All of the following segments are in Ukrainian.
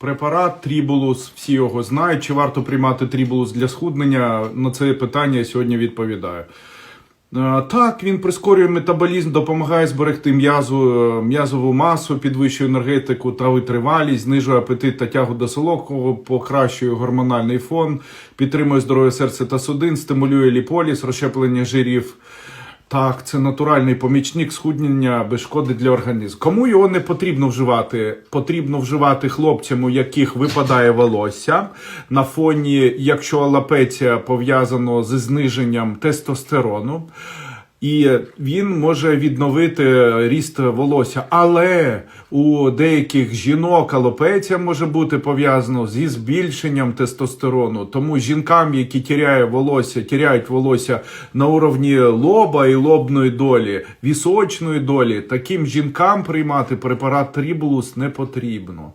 Препарат Трібулус, всі його знають. Чи варто приймати Трібулус для схуднення? На це питання я сьогодні відповідаю. Е, Так, він прискорює метаболізм, допомагає зберегти м'язу, е, м'язову масу, підвищує енергетику та витривалість, знижує апетит та тягу до солодкого, покращує гормональний фон, підтримує здоров'я серця та судин, стимулює ліполіз, розщеплення жирів. Так, це натуральний помічник схуднення без шкоди для організму. Кому його не потрібно вживати? Потрібно вживати хлопцям, у яких випадає волосся на фоні, якщо алапеція пов'язано зі зниженням тестостерону. І він може відновити ріст волосся. Але у деяких жінок алопеція може бути пов'язана зі збільшенням тестостерону. Тому жінкам, які тіряють волосся, тіряють волосся на уровні лоба і лобної долі, вісочної долі, таким жінкам приймати препарат Трібулус не потрібно.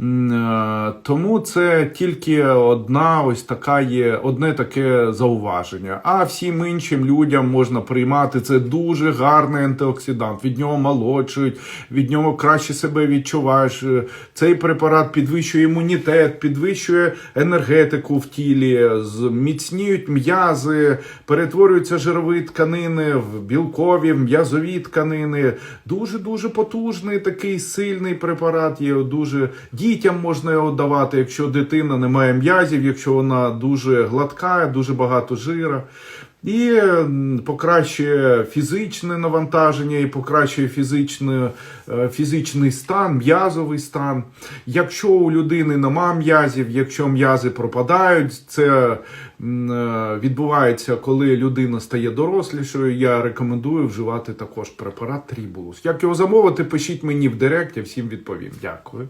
Е, Тому це тільки одна ось така є, одне таке зауваження. А всім іншим людям можна приймати. Це дуже гарний антиоксидант. Від нього молодшують, від нього краще себе відчуваєш. Е, Цей препарат підвищує імунітет, підвищує енергетику в тілі, зміцніють м'язи, перетворюються жирові тканини в білкові, м'язові тканини. Дуже дуже потужний такий сильний препарат. Є дуже дітям можна його давати, якщо дитина не має м'язів, якщо вона дуже гладка, дуже багато жира. І покращує фізичне навантаження, і покращує фізичне, е, фізичний стан, м'язовий стан. Якщо у людини нема м'язів, якщо м'язи пропадають, це е, відбувається, коли людина стає дорослішою. Я рекомендую вживати також препарат Трібулус. Як його замовити, пишіть мені в директ, я всім відповім. Дякую.